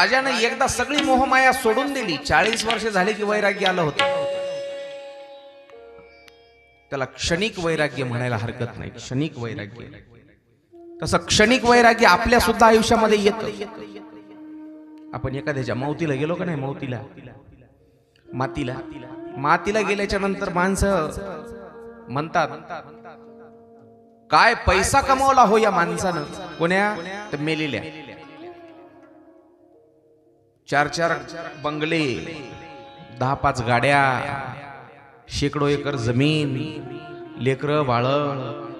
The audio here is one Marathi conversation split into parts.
राजाने एकदा सगळी मोहमाया सोडून दिली. चाळीस वर्ष झाली की वैराग्य आलं होतं. त्याला क्षणिक वैराग्य म्हणायला हरकत नाही. क्षणिक वैराग्य. तसं क्षणिक वैराग्य आपल्या सुद्धा आयुष्यामध्ये येत. आपण एखाद्याच्या मौतीला गेलो का नाही मावतीला मातीला? मातीला गेल्याच्यानंतर माणसं म्हणतात काय पैसा कमावला हो या माणसानं? कोण्या? तर मेलेल्या. चार चार बंगले दहा पाच गाड्या शेकडो एकर जमीन लेकर बाळ.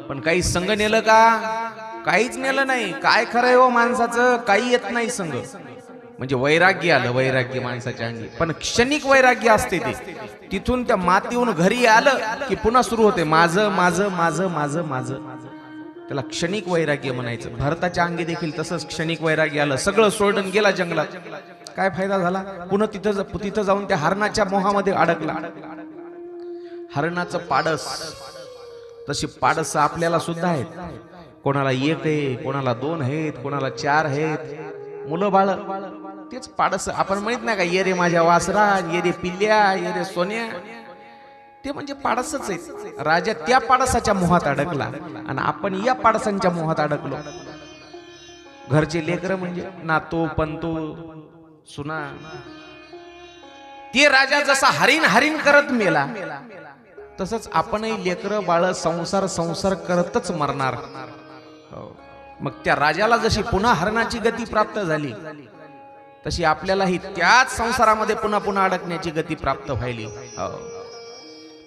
पण काही संघ नेलं का? काहीच नेलं नाही. काय खरंय हो माणसाचं? काही येत नाही संघ. म्हणजे वैराग्य आलं वैराग्य माणसाच्या अंगी. पण क्षणिक वैराग्य असते ते. तिथून त्या मातीहून घरी आलं की पुन्हा सुरू होते. माझं माझं माझं माझं माझं. त्याला क्षणिक वैराग्य म्हणायचं. भारताच्या अंगी देखील तसंच क्षणिक वैराग्य आलं. सगळं सोडून गेला जंगलात. काय फायदा झाला? पुन्हा तिथं तिथं जाऊन त्या हरणाच्या मोहामध्ये अडकला. हरणाचं पाडस. तशी पाडस आपल्याला सुद्धा आहेत. कोणाला एक आहे कोणाला दोन आहेत कोणाला चार आहेत. मुलं बाळ. तेच पाडस. आपण माहीत नाही का ये रे माझ्या वासरा ये रे पिल्ल्या ये रे सोन्या. ते म्हणजे पाडसच आहेत. राजा त्या पाडसाच्या मोहात अडकला आणि आपण या पाडसांच्या मोहात अडकलो. घरचे लेकर म्हणजे नातो पंतो सुना ते राजा जसा हरिण हरिण करत मेला तसंच आपणही लेकर बाळ संसार संसार करतच मरणार हो. मग त्या राजाला जशी पुन्हा हरणाची गती प्राप्त झाली तशी आपल्यालाही त्याच संसारामध्ये पुन्हा पुन्हा अडकण्याची गती प्राप्त व्हायली हो.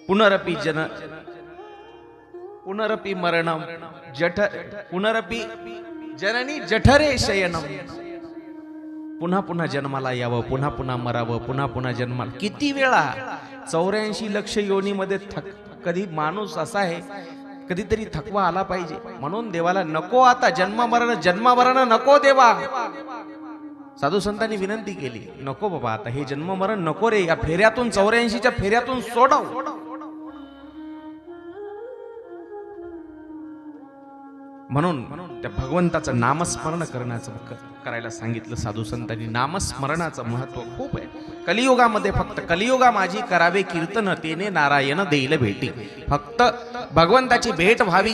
पुनरपी जन पुनरपी मरणम जठ पुनरपी जननी जठरे शयनम पुन्हा पुन्हा जन्माला यावं पुन्हा पुन्हा मरावं पुन्हा पुन्हा जन्माला. किती वेळा? चौऱ्याऐंशी लक्ष योनीमध्ये थक कधी माणूस असा आहे कधीतरी थकवा आला पाहिजे. म्हणून देवाला नको आता जन्म मरण नको देवा. साधू संतांनी विनंती केली नको बाबा आता हे जन्म मरण नको रे या फेऱ्यातून चौऱ्याऐंशीच्या फेऱ्यातून सोडव. म्हणून त्या भगवंताचं नामस्मरण करण्याचं क- करायला सांगितलं साधू संतांनी. नामस्मरणाचं महत्त्व खूप आहे. कलियुगामध्ये फक्त कलियुगा माझी करावे कीर्तन तेने नारायण देईल भेटी. फक्त भगवंताची भेट व्हावी.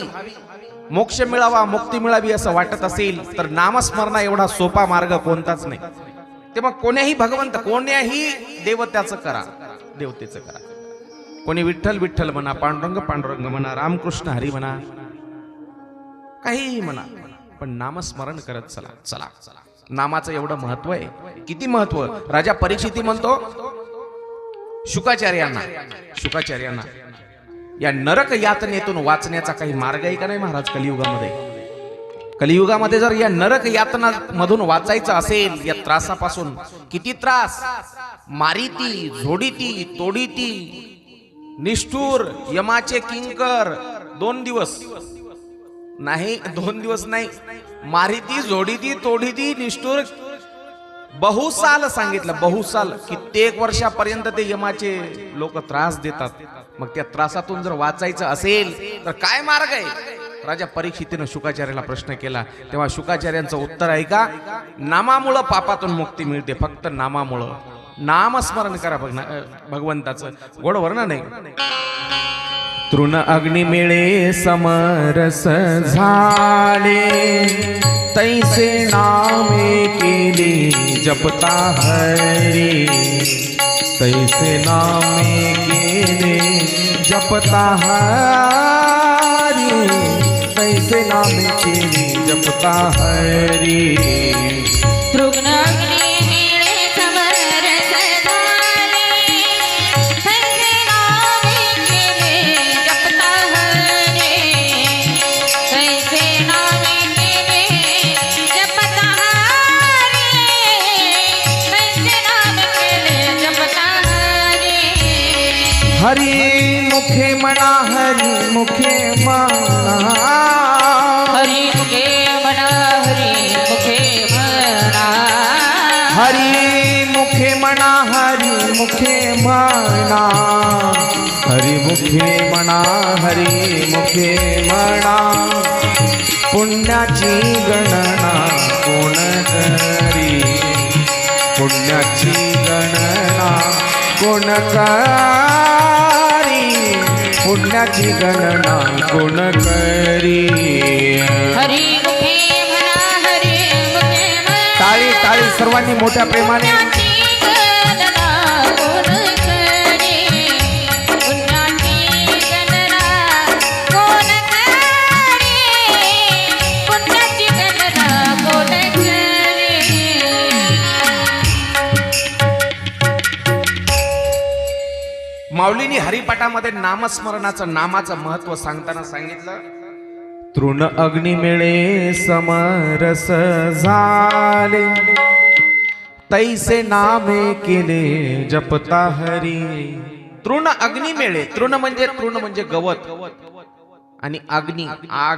मोक्ष मिळावा मुक्ती मिळावी असं वाटत असेल तर नामस्मरणा एवढा सोपा मार्ग कोणताच नाही. ते मग कोण्याही भगवंत कोण्याही देवत्याचं करा. देवतेचं करा. कोणी विठ्ठल विठ्ठल म्हणा पांडुरंग पांडुरंग म्हणा रामकृष्ण हरी म्हणा काहीही म्हणा पण नामस्मरण करत चला चला. चला नामाचं एवढं महत्त्व आहे. किती महत्त्व राजा परीक्षिती म्हणतो शुकाचार्यांना शुकाचार्यांना या नरक यातनेतून वाचण्याचा काही मार्ग आहे का नाही महाराज कलियुगामध्ये? कलियुगामध्ये जर या नरक यातना मधून वाचायचं असेल या त्रासापासून किती त्रास? मारिती झोडीती तोडीती निष्ठूर यमाचे किंकर दोन दिवस. नाही दोन दिवस नाही. मारिती जोडीती तोडीती निष्ठूर. बहुसाल सांगितलं बहुसाल. कित्येक वर्षापर्यंत ते यमाचे लोक त्रास देतात. मग त्या त्रासातून जर वाचायचं असेल तर काय मार्ग आहे? राजा परीक्षितीनं शुकाचार्याला प्रश्न केला. तेव्हा शुकाचार्यांचं उत्तर आहे का नामामुळं पापातून मुक्ती मिळते. फक्त नामामुळं. नामस्मरण करा भगना भगवंताचं. गोड वर्णन नाही तृण अग्नी मिळे समरस झाले. तैसे नामे केले जपता हरी. तैसे नामे केले जपता हरी. तैसे नामे केले जपता हरी. हरी मुखे म्हणा हरी मुखे म्हणा हरी मुखे म्हणा हरी मुखे म्हणा हरी मुखे म्हणा हरी मुखे म्हणा हरी मुखे म्हणा हरी मुखे म्हणा पुण्याची गणना कोण करी? पुण्याची गणना करी पुण्याची गणना कोण करी टाळी टाळी सर्वांनी मोठ्या प्रेमाने. हरिपाठामध्ये नामस्मरणाचं नामाचं महत्त्व सांगताना सांगितलं. तृण अग्नी मिळे समरस झाले. तैसे नामे केले जपता हरी. तृण अग्नी मिळे तृण म्हणजे तृण म्हणजे गवत. आणि अग्नी आग.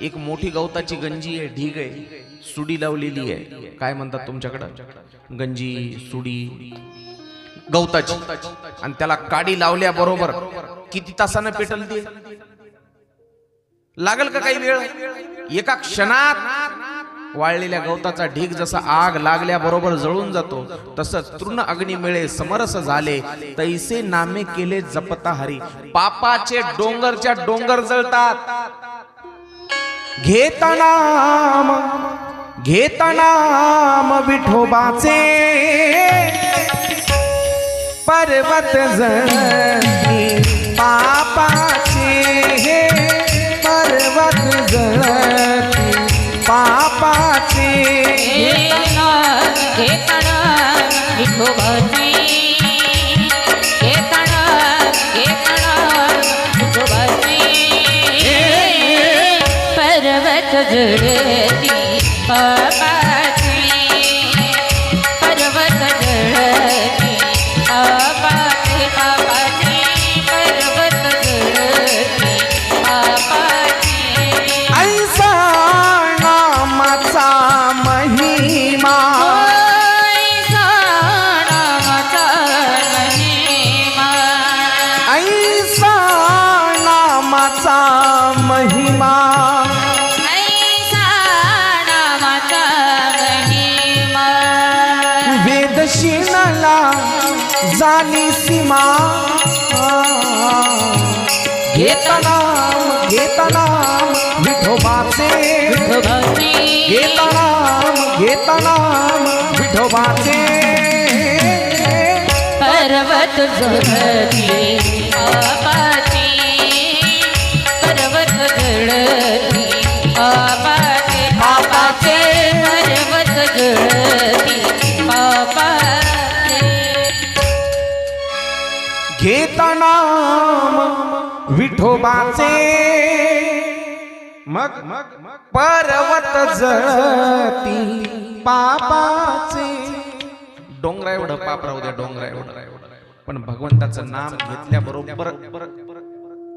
एक मोठी गवताची गंजी आहे ढीग आहे सुडी लावलेली आहे. काय म्हणतात तुमच्याकडं? गंजी सुडी. गवताची. आणि त्याला काडी लावल्या बरोबर किती तासानं पेटल ती? लागल का काही वेळ? एका क्षणात वाळलेल्या गवताचा ढीग जसा आग लागल्या बरोबर जळून जातो तसंच तृण अग्निमिळे समरस झाले तैसे नामे केले जपता हरी. पापाचे डोंगरच्या डोंगर जळतात. घेता नाम घेता नाम विठोबाचे. पर्वत जळती पापाची हे पर्वत जळती पापाची विठोबाची पर्वत जळती पर्वत जळती पापाची पर्वत जळती पापाचे पापाचे पर्वत जळती पापाचे घेता नाम विठोबाचे. मग पर्वत जळती पापाचे. डोंगरा एवढं पाप राहू द्या डोंगरा एवढं. पण भगवंताचं नाम घेतल्याबरोबर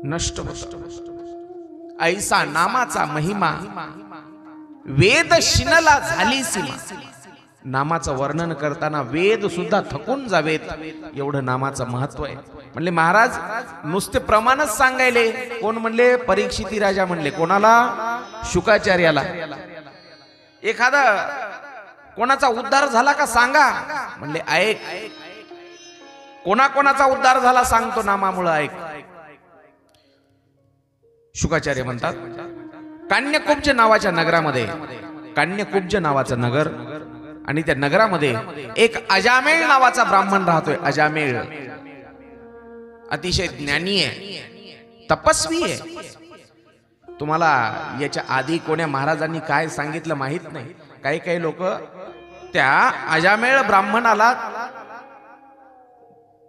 नष्ट होत. ऐसा नामाचा महिमा वेद शिनला झाली सीमा. नामाचं वर्णन करताना वेद सुद्धा थकून जावेत. एवढं नामाचं महत्त्व आहे. म्हणले महाराज नुसते प्रमाणच सांगायले. कोण म्हणले? परीक्षिती राजा म्हणले. कोणाला? शुकाचार्याला. एखादा कोणाचा उद्धार झाला का सांगा? म्हणले ऐक कोणाकोणाचा उद्धार झाला सांगतो नामामुळं ऐक. शुकाचार्य म्हणतात कान्यकुब्ज नावाच्या नगरामध्ये कान्यकुब्ज नावाचं नगर आणि त्या नगरामध्ये एक अजामेळ नावाचा ब्राह्मण राहतोय अजामेळ. अतिशय ज्ञानी आहे तपस्वी आहे. तुम्हाला याच्या आधी कोण्या महाराजांनी काय सांगितलं माहीत नाही. काही काही लोक त्या अजामेळ ब्राह्मणाला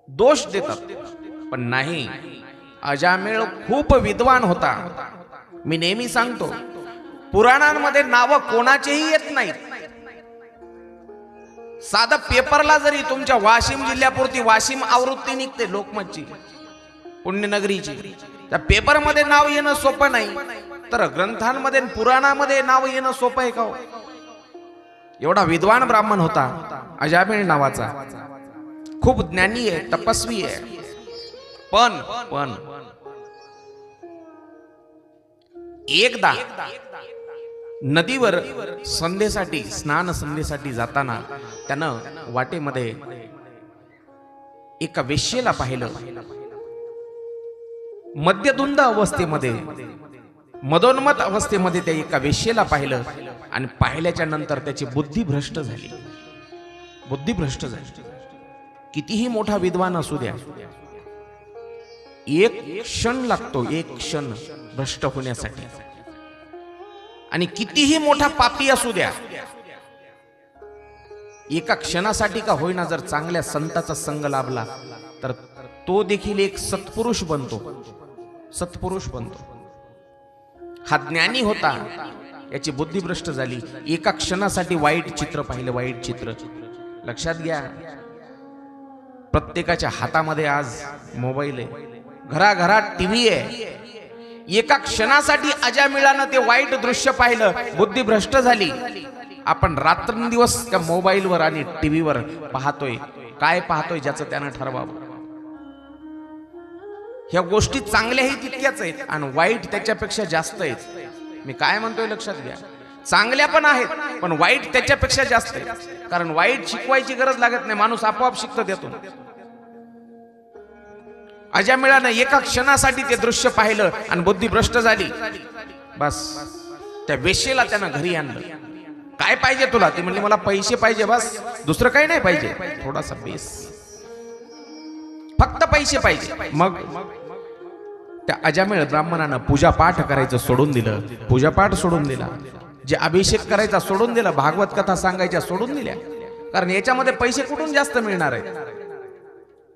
दोष देतात. पण नाही अजामेळ खूप विद्वान होता. मी नेहमी सांगतो पुराणांमध्ये नावं कोणाचेही येत नाहीत. साधं पेपरला जरी तुमच्या वाशिम जिल्ह्यापुरती वाशिम आवृत्ती निघते लोकमतची पुण्यनगरीची त्या पेपरमध्ये नाव येणं सोपं नाही तर ग्रंथांमध्ये पुराणामध्ये नाव येणं सोपं आहे का हो? एवढा विद्वान ब्राह्मण होता अजामेळ नावाचा. खूप ज्ञानी आहे तपस्वी आहे. पण पण एकदा नदीवर संध्येसाठी स्नान संध्येसाठी जाताना त्यानं वाटेमध्ये एका वेश्येला पाहिलं. मद्यधुंद अवस्थेमध्ये मदोन्मत अवस्थेमध्ये त्या एका वेश्येला पाहिलं आणि पाहिल्याच्या नंतर त्याची बुद्धी भ्रष्ट झाली. बुद्धी भ्रष्ट झाली. कितीही मोठा विद्वान असू द्या एक क्षण लागतो एक क्षण भ्रष्ट होण्यासाठी. आणि कितीही मोठा पापी असू द्या एका क्षणासाठी का होईना जर चांगल्या संताचा संग लाभला तर तो देखील एक सत्पुरुष बनतो सत्पुरुष बनतो. हा ज्ञानी होता याची बुद्धिभ्रष्ट झाली एका क्षणासाठी वाईट चित्र पाहिलं वाईट चित्र. लक्षात घ्या प्रत्येकाच्या हातामध्ये आज मोबाईल आहे. घराघरात टीव्ही आहे. एका क्षणासाठी अजा मिळानं ते वाईट दृश्य पाहिलं बुद्धिभ्रष्ट झाली. आपण रात्रंदिवस त्या मोबाईलवर आणि टीव्हीवर पाहतोय. काय पाहतोय ज्याचं त्यानं ठरवावं? ह्या गोष्टी चांगल्याही तितक्याच आहेत आणि वाईट त्याच्यापेक्षा जास्त आहेत. मी काय म्हणतोय लक्षात घ्या. चांगल्या पण आहेत पण वाईट त्याच्यापेक्षा जास्त आहे. कारण वाईट शिकवायची गरज लागत नाही माणूस आपोआप शिकतो देतो अजामिळानं एका क्षणासाठी ते दृश्य पाहिलं आणि बुद्धी भ्रष्ट झाली. बस त्या वेशेला त्यानं घरी आणलं. काय पाहिजे तुला? ती म्हणली मला पैसे पाहिजे बस. दुसरं काही नाही पाहिजे. थोडासा बेस. फक्त पैसे पाहिजे. मग त्या अजामिळ ब्राह्मणानं पूजा पाठ करायचं सोडून दिलं. पूजा पाठ सोडून दिला. जे अभिषेक करायचा सोडून दिला भागवत कथा सांगायच्या सोडून दिल्या. कारण याच्यामध्ये पैसे कुठून जास्त मिळणार आहेत?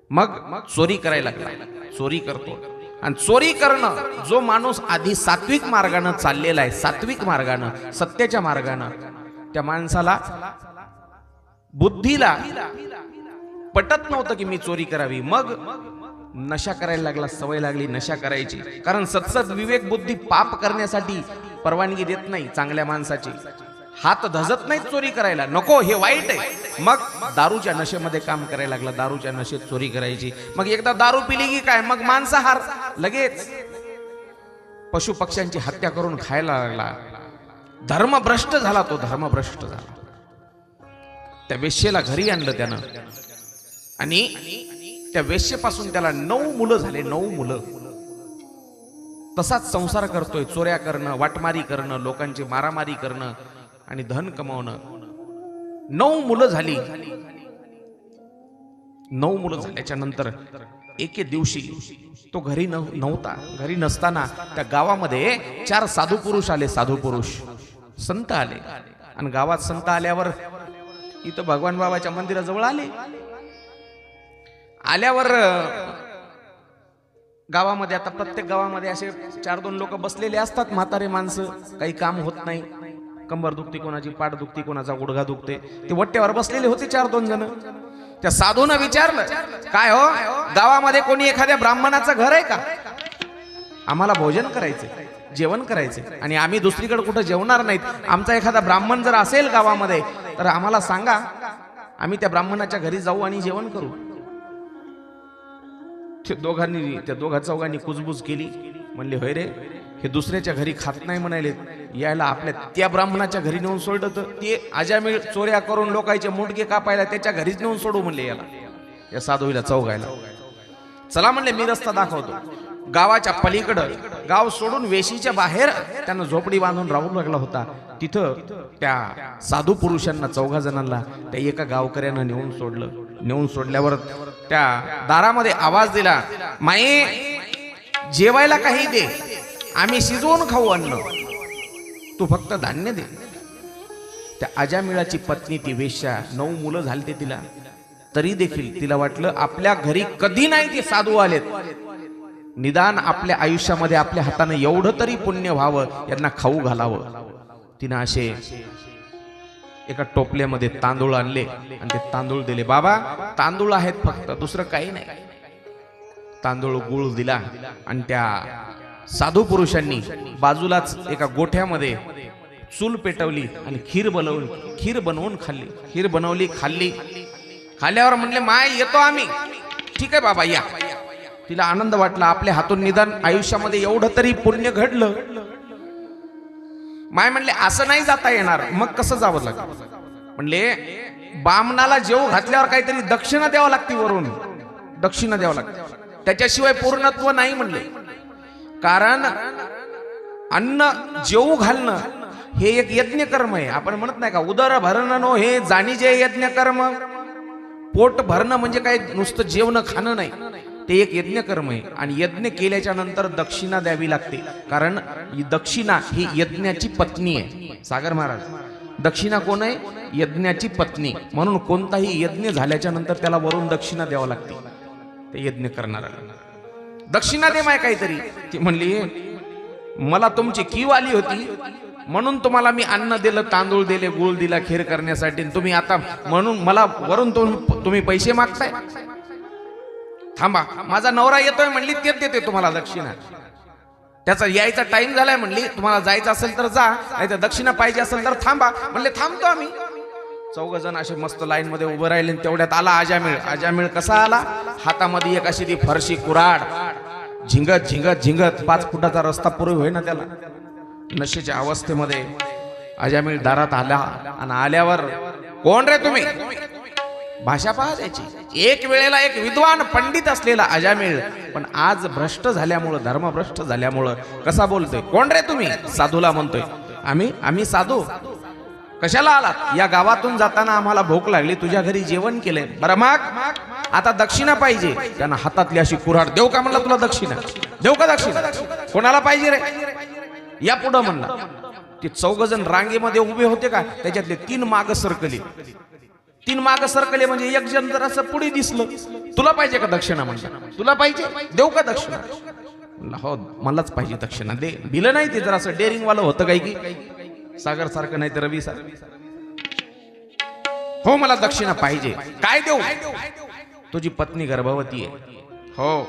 मग चोरी करायला लागला. चोरी करतो. आणि चोरी करणं जो माणूस आधी सात्विक मार्गानं चाललेला आहे सात्विक मार्गानं सत्याच्या मार्गानं त्या माणसाला बुद्धीला पटत नव्हतं की मी चोरी करावी. मग नशा करायला लागला सवय लागली नशा करायची. कारण सतसत विवेक बुद्धी पाप करण्यासाठी परवानगी देत नाही चांगल्या माणसाची. हात धजत नाही चोरी करायला. नको हे वाईट आहे. मग दारूच्या नशेमध्ये काम करायला लागला. दारूच्या नशेत चोरी करायची. मग एकदा दारू पिली की काय? मग मांसाहार. लगेच. पशु पक्ष्यांची हत्या करून खायला लागला. धर्मभ्रष्ट झाला तो. धर्मभ्रष्ट झाला. त्या वेश्येला घरी आणलं त्यानं. आणि त्या वेश्येपासून त्याला नऊ मुलं झाले. नऊ मुलं. तसाच संसार करतोय चोऱ्या करणं वाटमारी करणं लोकांची मारामारी करणं आणि धन कमावणं. नऊ मुलं झाली. नऊ मुलं झाल्याच्यानंतर एके दिवशी तो घरी नव्हता घरी नसताना त्या गावामध्ये चार साधू पुरुष आले साधू पुरुष संत आले. आणि गावात संत आल्यावर इथं भगवान बाबाच्या मंदिराजवळ आले. आल्यावर गावामध्ये आता प्रत्येक गावामध्ये असे चार दोन लोक बसलेले असतात. म्हातारे माणसं काही काम होत नाही. कंबर दुखते कोणाची पाठ दुखते कोणाचा गुडघा दुखते. ते वट्ट्यावर बसलेले होते चार दोन जण. त्या साधून विचारलं काय हो गावामध्ये कोणी एखाद्या ब्राह्मणाचं घर आहे का? आम्हाला भोजन करायचे जेवण करायचे आणि आम्ही दुसरीकडे कुठं जेवणार नाहीत. आमचा एखादा ब्राह्मण जर असेल गावामध्ये तर आम्हाला सांगा. आम्ही त्या ब्राह्मणाच्या घरी जाऊ आणि जेवण करू. दोघांनी त्या दोघा चौघांनी कुजबूज केली. म्हणले होय रे हे दुसऱ्याच्या घरी खात नाही म्हणाले. यायला आपल्या त्या ब्राह्मणाच्या घरी नेऊन सोडलं तर ते अजामिळ चोऱ्या करून लोकांचे मुंडके कापायला त्याच्या घरीच नेऊन सोडू म्हणले याला. या साधूला चौघायला. चला म्हणले मी रस्ता दाखवतो. गावाच्या पलीकडं गाव सोडून वेशीच्या बाहेर त्यानं झोपडी बांधून राहू लागला होता. तिथं त्या साधू पुरुषांना चौघा जणांना त्या एका गावकऱ्यानं नेऊन सोडलं. नेऊन सोडल्यावर त्या दारामध्ये आवाज दिला माई जेवायला काही दे. आम्ही शिजवून खाऊ अन्न तू फक्त धान्य दे. त्या अजामिळाची पत्नी ती वेश्या नऊ मुलं झालते तिला. तरी देखील तिला वाटलं आपल्या घरी कधी नाही ते साधू आलेत. निदान आपल्या आयुष्यामध्ये आपल्या हाताने एवढं तरी पुण्य व्हावं यांना खाऊ घालावं. तिनं असे एका टोपल्यामध्ये तांदूळ आणले आणि ते तांदूळ दिले. बाबा तांदूळ आहेत फक्त दुसरं काही नाही. तांदूळ गुळ दिला आणि त्या साधू पुरुषांनी बाजूलाच एका गोठ्यामध्ये चूल पेटवली आणि खीर बनवली खीर बनवून खाल्ली. खीर बनवली खाल्ली. खाल्ल्यावर म्हणले माय येतो आम्ही. ठीक आहे बाबा या. तिला आनंद वाटला आपल्या हातून निदान आयुष्यामध्ये एवढं तरी पुण्य घडलं. माय म्हणले असं नाही जाता येणार मग कसं जावं लागलं? म्हणले बामणाला जेव घातल्यावर काहीतरी दक्षिणा द्यावं लागते वरून. दक्षिणा द्यावं लागते. त्याच्याशिवाय पूर्णत्व नाही म्हणले. कारण अन्न जेऊ घालणं हे एक यज्ञ कर्म आहे. आपण म्हणत नाही का उदर भरणं नो हे जाणीजे यज्ञ कर्म पोट भरणं म्हणजे काय नुसतं जेवण खाणं नाही. ते एक यज्ञ कर्म आहे. आणि यज्ञ केल्याच्यानंतर दक्षिणा द्यावी लागते. कारण दक्षिणा ही यज्ञाची पत्नी आहे. सागर महाराज दक्षिणा कोण आहे? यज्ञाची पत्नी. म्हणून कोणताही यज्ञ झाल्याच्यानंतर त्याला वरून दक्षिणा द्यावं लागते. ते यज्ञ करणाऱ्याला दक्षिणा दे माय काहीतरी. ती म्हणली मला तुमची कीव आली होती. म्हणून तुम्हाला मी अन्न दिलं तांदूळ दिले गुळ दिला खीर करण्यासाठी. तुम्ही आता म्हणून मला वरून तुम- तुम्ही पैसे मागताय. थांबा माझा नवरा येतोय म्हणली तेच देते तुम्हाला दक्षिणा. त्याचा यायचा टाइम झालाय म्हणली तुम्हाला जायचं असेल तर जा नाही तर दक्षिणा पाहिजे असेल तर थांबा. म्हणले थांबतो आम्ही. चौघ जण असे मस्त लाईन मध्ये उभे राहिले आणि तेवढ्यात आला आजामिळ. आजामिळ कसा आला? हातामध्ये एक अशी ती फरशी कुराड झिंगत झिंगत झिंगत. पाच फुटाचा रस्ता पुरे होईना त्याला. नशेच्या अवस्थेमध्ये अजामिळ दारात आला आणि आल्यावर कोण रे तुम्ही? भाषा पहा त्याची. एक वेळेला एक विद्वान पंडित असलेला अजामिळ पण आज भ्रष्ट झाल्यामुळं धर्मभ्रष्ट झाल्यामुळं कसा बोलतोय? कोण रे तुम्ही? साधूला म्हणतोय. आम्ही? आम्ही साधू. कशाला आलात? या गावातून जाताना आम्हाला भूक लागली तुझ्या घरी जेवण केलंय. बरं माग. आता दक्षिणा पाहिजे. त्यांना हातातली अशी कुऱ्हाड. देऊ का म्हणला तुला दक्षिणा? देऊ का दक्षिणा? कोणाला पाहिजे रे? या पुढं म्हणला. ते चौघ जण रांगेमध्ये उभे होते का? त्याच्यातले तीन माग सरकले. तीन माग सरकले म्हणजे एक जण जर असं पुढे दिसलं तुला पाहिजे का दक्षिणा म्हणजे तुला पाहिजे? देऊ का दक्षिणा? हो मलाच पाहिजे दक्षिणा. दे दिलं नाही ते जर असं डेअरिंग वालं होतं काही की. सागर सारखं नाही तर रवी सारखं. हो मला दक्षिणा पाहिजे. काय देऊ? तुझी पत्नी गर्भवती आहे. हो.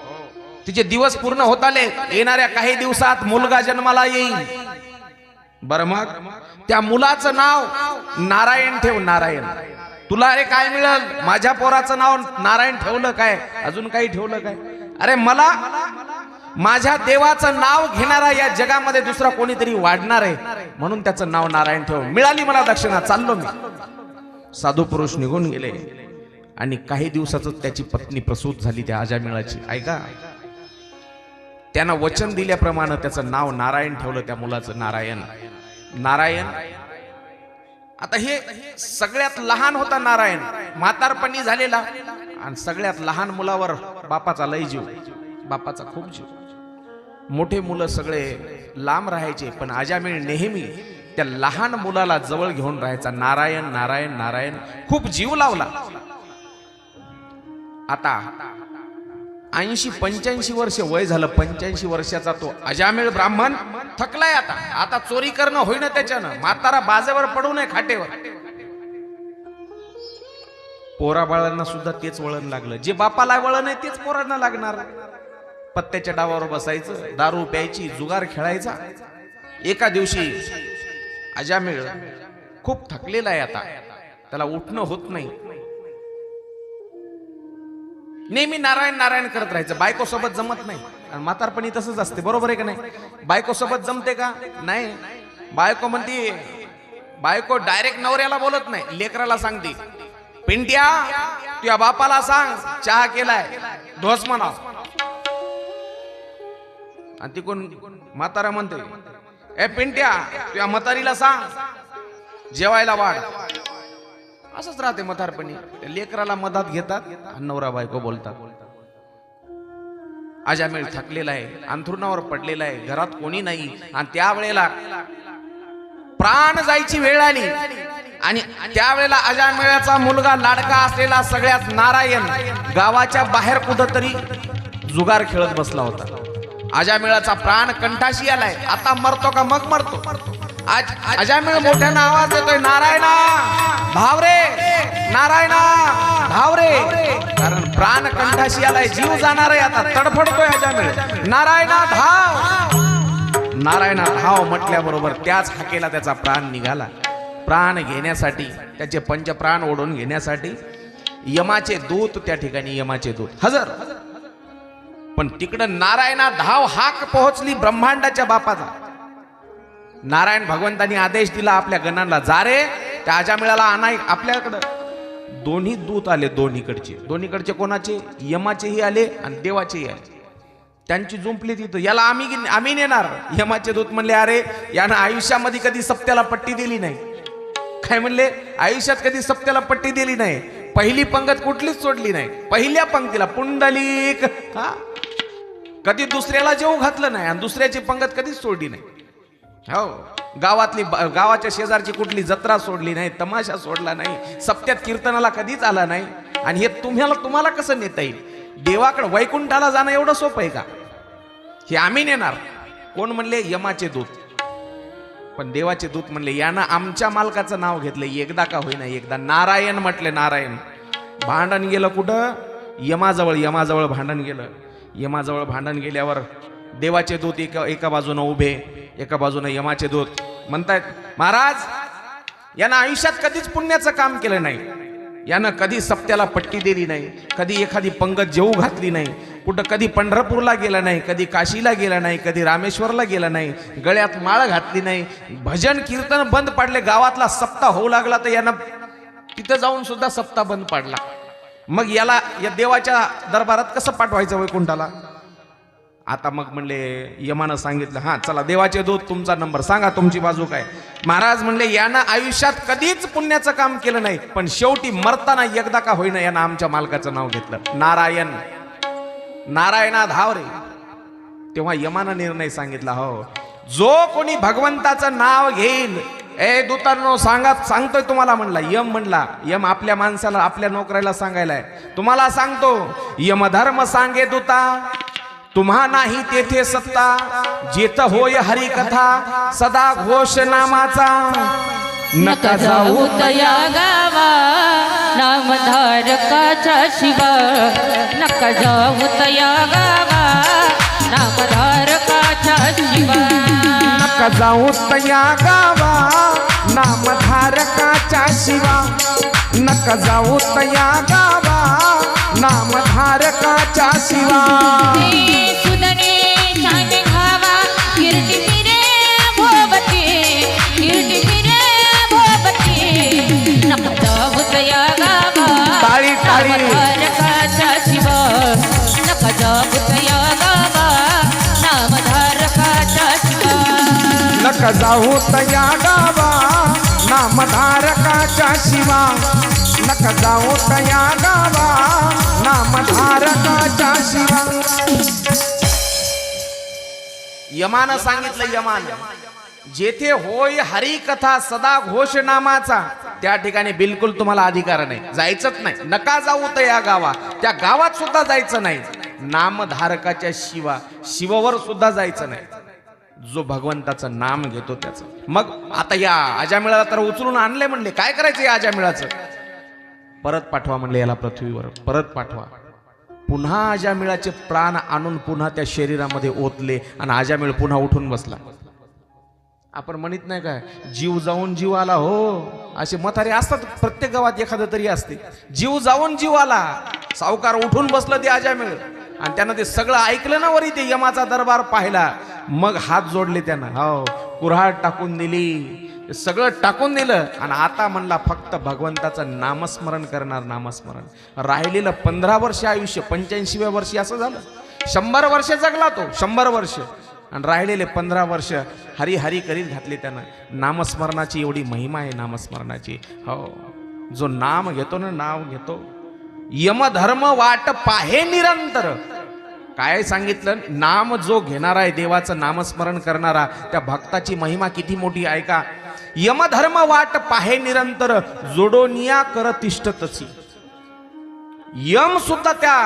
तिचे दिवस पूर्ण होत आले. येणाऱ्या काही दिवसात मुलगा जन्माला येईल. बर मग? त्या मुलाचं नाव नारायण ठेव नारायण. तुला अरे काय मिळेल? माझ्या पोराचं नाव नारायण ठेवलं काय? अजून काही ठेवलं काय? अरे मला माझ्या देवाचं नाव घेणारा या जगामध्ये दुसरा कोणीतरी वाढणार आहे? म्हणून त्याचं नाव नारायण ठेव. मिळाली मला दक्षिणा. चाललो मी. साधू पुरुष निघून गेले. आणि काही दिवसातच त्याची पत्नी प्रसूत झाली त्या आजामिळाची. ऐका. त्यानं वचन दिल्याप्रमाणे त्याचं नाव नारायण ठेवलं त्या मुलाचं नारायण. नारायण आता हे सगळ्यात लहान होता नारायण. म्हातारपणी झालेला. आणि सगळ्यात लहान मुलावर बापाचा लय जीव. बापाचा खूप जीव. मोठे मुलं सगळे लांब राहायचे पण आजामिळ नेहमी त्या लहान मुलाला जवळ घेऊन राहायचा. नारायण नारायण नारायण खूप जीव लावला. आता ऐंशी पंच्याऐंशी वर्ष वय झालं पंच्याऐंशी वर्षाचा तो अजामिळ ब्राह्मण थकलाय आता. आता चोरी करणं होईना त्याच्यानं. म्हातारा बाजेवर पडू नये खाटेवर. पोरा बाळांना सुद्धा तेच वळण लागलं. जे बापाला वळण आहे तेच पोरांना लागणार. पत्त्याच्या डावावर बसायचं दारू प्यायची जुगार खेळायचा. एका दिवशी अजामिळ खूप थकलेला आहे आता. त्याला उठणं होत नाही. नेहमी नारायण नारायण करत राहायचं. बायको सोबत जमत नाही. आणि म्हातारपणी तसंच असते. बरोबर आहे का नाही? बायको सोबत जमते का? नाही. बायको म्हणते बायको डायरेक्ट नवऱ्याला बोलत नाही लेकराला सांगते. पिंट्या तुझ्या बापाला सांग चहा केलाय. धोस म्हणा. आणि ती कोण म्हातारा म्हणते ए पिंट्या तुझ्या म्हातारीला सांग जेवायला वाढ. असंच राहते मथारपणी लेकराला मधात घेतात नवरा बायको बोलतात. अजामेळ थकलेला आहे अंथरुणावर पडलेला आहे घरात कोणी नाही. आणि त्यावेळेला प्राण जायची वेळ आली. आणि त्यावेळेला अजामेळाचा मुलगा लाडका असलेला सगळ्यात नारायण गावाच्या बाहेर कुठंतरी जुगार खेळत बसला होता. अजामेळाचा प्राण कंठाशी आलाय. आता मरतो का मग मरतो? आज अजामेळ मोठ्यानं आवाज येतोय. नारायणा. भावरे. नारायणा. भावरे. कारण प्राण कंठाशी आलाय जीव जाणार आहे आता तडफडतोय अजामेळ. नारायणा धाव. नारायणा धाव म्हटल्याबरोबर त्याच हाकेला त्याचा प्राण निघाला. प्राण घेण्यासाठी त्याचे पंचप्राण ओढून घेण्यासाठी यमाचे दूत त्या ठिकाणी यमाचे दूत. हजर. पण तिकडं नारायणा धाव हाक पोहोचली ब्रह्मांडाच्या बापाचा नारायण भगवंतांनी आदेश दिला आपल्या गणांना जा रे त्या अजामिळाला आणा आपल्याकडं. दोन्ही दूत आले दोन्हीकडचे. दोन्हीकडचे कोणाचे? यमाचेही आले आणि देवाचेही आले. त्यांची जुंपली तिथं. याला आम्ही आम्ही नेणार. यमाचे दूत म्हणले अरे यानं आयुष्यामध्ये कधी सप्त्याला पट्टी दिली नाही. काय म्हणले? आयुष्यात कधी सप्त्याला पट्टी दिली नाही. पहिली पंगत कुठलीच सोडली नाही. पहिल्या पंक्तीला पुंडलिक हा? कधी दुसऱ्याला जेव घातलं नाही आणि दुसऱ्याची पंगत कधीच सोडली नाही. हो. गावातली ब- गावाच्या शेजारची कुठली जत्रा सोडली नाही तमाशा सोडला नाही सप्त्यात कीर्तनाला कधीच आला नाही. आणि हे तुम्हाला तुम्हाला कसं नेता येईल? देवाकडे वैकुंठाला जाणं एवढं सोपं आहे का? हे आम्ही नेणार. कोण म्हणले? यमाचे दूत. पण देवाचे दूत म्हणले यानं आमच्या मालकाचं नाव घेतलं एकदा का होईना एकदा. नारायण म्हटले नारायण. भांडण गेलं कुठं? यमाजवळ यमाजवळ भांडण गेलं. यमाजवळ भांडण गेल्यावर देवाचे दूत एका एका बाजूनं उभे एका बाजूनं यमाचे दूत. म्हणतायत महाराज यानं आयुष्यात कधीच पुण्याचं काम केलं नाही. यानं कधी सप्त्याला पट्टी दिली नाही कधी एखादी पंगत जेऊ घातली नाही कुठं कधी पंढरपूरला गेला नाही कधी काशीला गेला नाही कधी रामेश्वरला गेला नाही गळ्यात माळ घातली नाही भजन कीर्तन बंद पाडले गावातला सप्ताह होऊ लागला तर यानं तिथं जाऊन सुद्धा सप्ताह बंद पाडला. मग याला या देवाच्या दरबारात कसं पाठवायचं वैकुंठाला? आता मग म्हणले यमानं सांगितलं हां चला देवाचे दूत तुमचा नंबर सांगा तुमची बाजू काय. महाराज म्हणले यानं आयुष्यात कधीच पुण्याचं काम केलं नाही पण शेवटी मरताना एकदा का होईना यानं आमच्या मालकाचं नाव घेतलं. नारायण. नारायणा धाव रे. तेव्हा यमानं निर्णय सांगितला हो जो कोणी भगवंताचं नाव घेईल ए दूतांनो सांगा सांगतोय तुम्हाला म्हणला यम म्हणला यम आपल्या माणसाला आपल्या नोकऱ्याला सांगायलाय. तुम्हाला सांगतो यमधर्म सांगे दूता तुम्हा नाही तेथे सत्ता जेथ होय हरिकथा सदा घोष नामाचा. नका जाऊ तया गावा नामधारकाच्या शिवा. नका जाऊ तया गावा नामधारकाच्या शिवा. नका जाऊ तया गावा नामधारकाच्या शिवा. नका जाऊ तया गावा नामधारकाच्या शिवा. टाळी, टाळी. नका जाऊ तया गावा नामधारकाच्या शिवा. नका जाऊ तया गावा नामधारकाच्या शिवा शिवा. यमानं सांगितलं यमान. जेथे होय हरी कथा सदा घोष नामाचा त्या ठिकाणी बिलकुल तुम्हाला अधिकार नाही. जायचंच नाही. नका जाऊ तर या गावा. त्या गावात सुद्धा जायचं नाही. नामधारकाच्या शिवा. शिववर सुद्धा जायचं नाही. जो भगवंताचं नाम घेतो त्याचं. मग आता या अजामिळाला तर उचलून आणले म्हणले. काय करायचं या अजामिळाचं परत पाठवा म्हणले याला पृथ्वीवर. परत पाठवा. पुन्हा आजामिळाचे प्राण आणून पुन्हा त्या शरीरामध्ये ओतले आणि आजामिळ पुन्हा उठून बसला. आपण म्हणत नाही काय जीव जाऊन जीव आला हो. असे मथारे असतात प्रत्येक गावात एखादं तरी असते. जीव जाऊन जीव आला सावकार उठून बसलं ते आजामिळ आणि त्यानं ते सगळं ऐकलं ना वरी ते यमाचा दरबार पाहिला. मग हात जोडले त्यानं. हो कुऱ्हाड टाकून दिली. सगळं टाकून दिलं आणि आता म्हणला फक्त भगवंताचं नामस्मरण करणार नामस्मरण. राहिलेलं पंधरा वर्ष आयुष्य पंच्याऐंशीव्या वर्षी असं झालं. शंभर वर्ष जगला तो शंभर वर्ष. आणि राहिलेले पंधरा वर्ष हरी हरी करीत घातले त्यानं. नामस्मरणाची एवढी महिमा आहे नामस्मरणाची. हो जो नाम घेतो ना नाव घेतो. यमधर्म वाट पाहे निरंतर. काय सांगितलं? नाम जो घेणारा आहे देवाचं नामस्मरण करणारा त्या भक्ताची महिमा किती मोठी आहे का? यमधर्म वाट पाहे निरंतर जोडोनिया कर तिष्ठतची यम सुद्धा त्या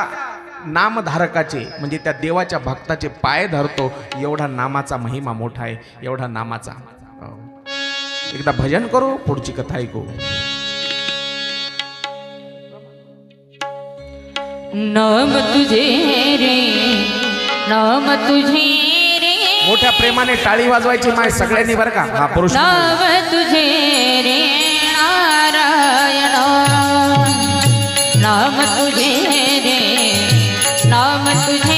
नामधारकाचे म्हणजे त्या देवाच्या भक्ताचे पाय धरतो एवढा नामाचा महिमा मोठा आहे एवढा नामाचा एकदा भजन करू पुढची कथा ऐकू. नाम तुझे रे नाम तुझे मोठ्या प्रेमाने टाळी वाजवायची माय सगळ्यांनी बरं का? हा पुरुष तुझे रे नारायण. नाम तुझे रे नाम तुझे